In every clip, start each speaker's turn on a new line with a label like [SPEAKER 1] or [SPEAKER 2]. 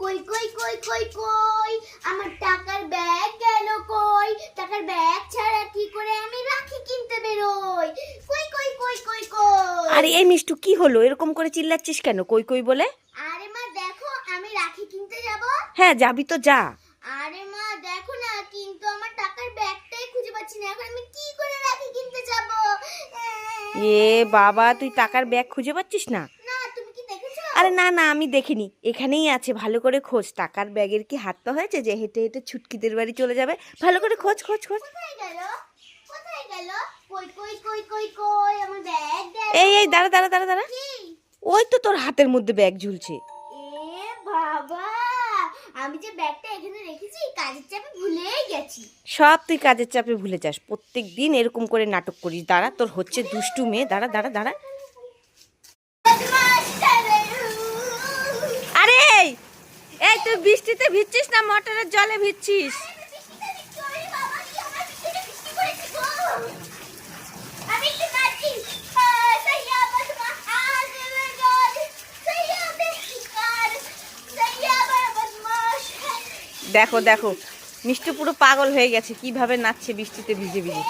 [SPEAKER 1] কই কই কই কই কই? আমার টাকার ব্যাগ গেল কই? টাকার ব্যাগ ছাড়া কি করে আমি রাখি কিনতে বেরোই? কই কই কই কই কই?
[SPEAKER 2] আরে এই মিষ্টু কি হলো? এরকম করে চিল্লাচ্ছিস কেন? কই কই বলে?
[SPEAKER 1] আরে মা দেখো আমি রাখি কিনতে যাব?
[SPEAKER 2] হ্যাঁ যাবি তো যা।
[SPEAKER 1] আরে মা দেখো না কিন্তু আমার টাকার ব্যাগটাই খুঁজে পাচ্ছি না। এখন আমি কি করে রাখি কিনতে যাব?
[SPEAKER 2] এ বাবা তুই টাকার ব্যাগ খুঁজে পাচ্ছিস না? আরে না না আমি দেখিনি। এখানেই আছে ভালো করে খোঁজ। টাকার ব্যাগের কি হাত পা হয়েছে যে হেঁটে হেঁটে ছুটকিদের বাড়ি চলে যাবে? ভালো করে খোঁজ খোঁজ খোঁজ। এই এই দাঁড়া দাঁড়া দাঁড়া দাঁড়া। ওই তো তোর হাতের মধ্যে ব্যাগ ঝুলছে।
[SPEAKER 1] বাবা আমি যে ব্যাগটা এখানে রেখেছি কাজের চাপে ভুলেই গেছি।
[SPEAKER 2] সব তুই কাজের চাপে ভুলে যাস। প্রত্যেক দিন এরকম করে নাটক করিস। দাঁড়া তোর হচ্ছে দুষ্টু মেয়ে। দাঁড়া দাঁড়া দাঁড়া। তুই বৃষ্টিতে ভিজছিস না? মোটরের জলে ভিজছিস। দেখো দেখো। মিষ্টি পুরো পাগল হয়ে গেছে। কীভাবে নাচছে বৃষ্টিতে ভিজে ভিজে।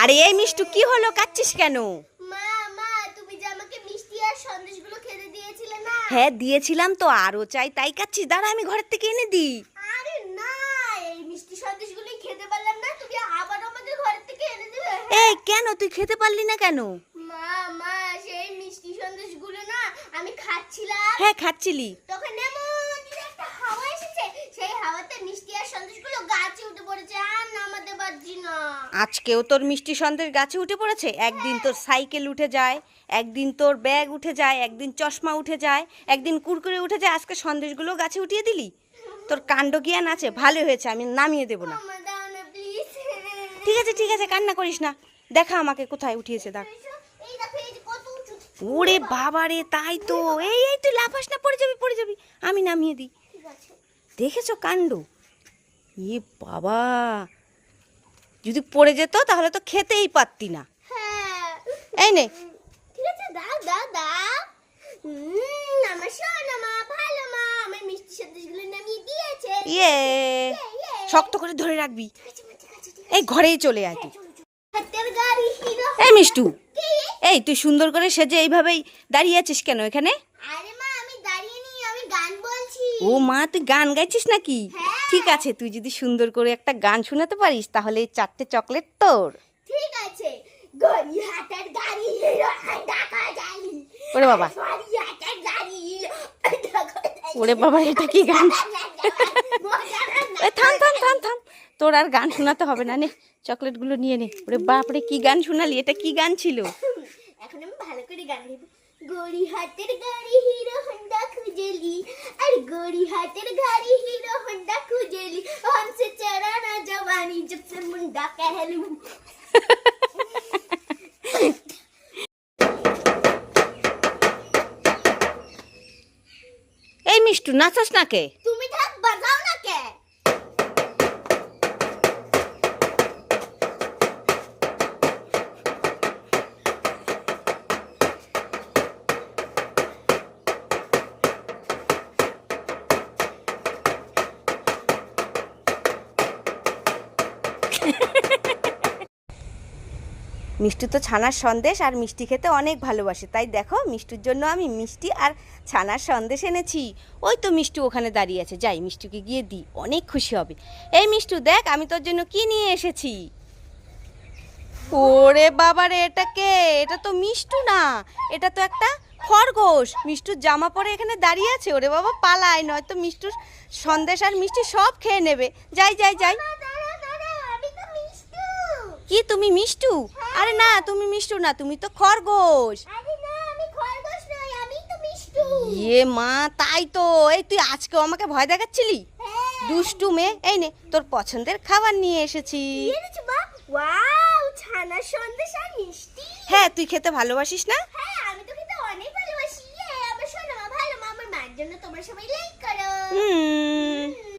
[SPEAKER 2] আরে, এই মিষ্টু, কি হলো? কাচ্ছিস কেন
[SPEAKER 1] মা মা তুমি যে আমাকে মিষ্টি আর সন্দেশগুলো খেতে দিয়েছিলে না
[SPEAKER 2] হ্যাঁ দিয়েছিলাম তো আরও চাই তাই কাচ্ছিস দাঁড়া আমি ঘরের থেকে এনে দিই।
[SPEAKER 1] আরে না এই মিষ্টি সন্দেশগুলো খেতে পারলাম না তুমি আবার আমাদের ঘর থেকে এনে দেবে
[SPEAKER 2] এই কেন? তুই খেতে পারলি না কেন?
[SPEAKER 1] মা মা সেই মিষ্টি সন্দেশগুলো না আমি খাচ্ছিলাম।
[SPEAKER 2] হ্যাঁ খাচ্ছিলি।
[SPEAKER 1] তখন এমন যে একটা হাওয়া এসেছে সেই হাওয়াতে মিষ্টি আর সন্দেশগুলো গাছে উঠে পড়েছে আর নামাতে পারছি না।
[SPEAKER 2] আজকেও তোর মিষ্টি সন্দেশ গাছে উঠে পড়েছে? একদিন তোর সাইকেল উঠে যায় একদিন তোর ব্যাগ উঠে যায় একদিন চশমা উঠে যায় একদিন কুরকুরে উঠে যায় আজকে সন্দেশগুলো গাছে উঠিয়ে দিলি? তোর কাণ্ড জ্ঞান আছে ভালো হয়েছে আমি নামিয়ে দেবো না। ঠিক আছে ঠিক আছে কান্না করিস না। দেখা আমাকে কোথায় উঠিয়েছে দেখ। ওরে বাবা রে তাই তো। এই এই তুই লাফাস না পড়ে যাবি পড়ে যাবি। আমি নামিয়ে দিই। দেখেছ কাণ্ড? এ বাবা। যদি পড়ে যেত তাহলে তো খেতেই পারতি না।
[SPEAKER 1] হ্যাঁ।
[SPEAKER 2] এই নে।
[SPEAKER 1] ঠিক আছে দাও দাও দাও। আমার সোনা মা ভালো মা আমার মিষ্টি সন্দেশগুলো নামিয়ে দিয়েছে।
[SPEAKER 2] ইয়ে।
[SPEAKER 1] ইয়ে।
[SPEAKER 2] শক্ত করে ধরে রাখবি। এই ঘরেই চলে আয় তুই।
[SPEAKER 1] আছে। হিরো
[SPEAKER 2] এই মিষ্টু। এই তুই সুন্দর করে সেজে এইভাবেই দাঁড়িয়ে আছিস কেন এখানে?
[SPEAKER 1] আরে মা আমি দাঁড়িয়ে নি আমি গান বলছি।
[SPEAKER 2] ও মা তুই গান গাইছিস নাকি?
[SPEAKER 1] হ্যাঁ।
[SPEAKER 2] ঠিক আছে তুই যদি সুন্দর করে একটা গান শোনাতে পারিস তাহলে এই চারটে চকলেট তোর।
[SPEAKER 1] ঠিক আছে। গাড়ি হিরো
[SPEAKER 2] ওরে বাবা।
[SPEAKER 1] গাড়ি
[SPEAKER 2] ওরে বাবা এটা কি গান? থাম থাম থাম থাম। তোর আর গান শোনাতে হবে না নে চকলেটগুলো নিয়ে নে। ওরে বাপরে কি গান শোনালি? এটা কি গান ছিল?
[SPEAKER 1] এখন আমি ভালো করে গান গাইবো গড়ি হাতের গাড়ি হিরো হন্ডা খুঁজেলি। আর গড়ি হাতের গাড়ি হিরো
[SPEAKER 2] এই মিষ্টু নাচাস না কে
[SPEAKER 1] তুমি থাক বাজাও না কে
[SPEAKER 2] মিষ্টি তো ছানার সন্দেশ আর মিষ্টি খেতে অনেক ভালোবাসে। তাই দেখো মিষ্টির জন্য আমি মিষ্টি আর ছানার সন্দেশ এনেছি। ওই তো মিষ্টি ওখানে দাঁড়িয়ে আছে। যাই মিষ্টিকে গিয়ে দিই অনেক খুশি হবে। এই মিষ্টু দেখ আমি তোর জন্য কি নিয়ে এসেছি? ওরে বাবা রে এটা কে? এটা তো মিষ্টু না। এটা তো একটা খরগোশ। মিষ্টুর জামা পরে এখানে দাঁড়িয়ে আছে। ওরে বাবা পালায়। নয়তো মিষ্টুর সন্দেশ আর মিষ্টি সব খেয়ে নেবে। যাই যাই যাই। কি তুমি মিষ্টু? আরে না তুমি মিষ্টু না তুমি তো খরগোশ। ইয়ে মা তাই তো। এই তুই আজকেও আমাকে ভয় দেখাচ্ছিলি?
[SPEAKER 1] হ্যাঁ।
[SPEAKER 2] দুষ্টু মেয়ে এই নে তোর পছন্দের খাবার নিয়ে এসেছি। হ্যাঁ তুই খেতে ভালোবাসিস না?
[SPEAKER 1] হ্যাঁ ইয়ে,
[SPEAKER 2] হুম।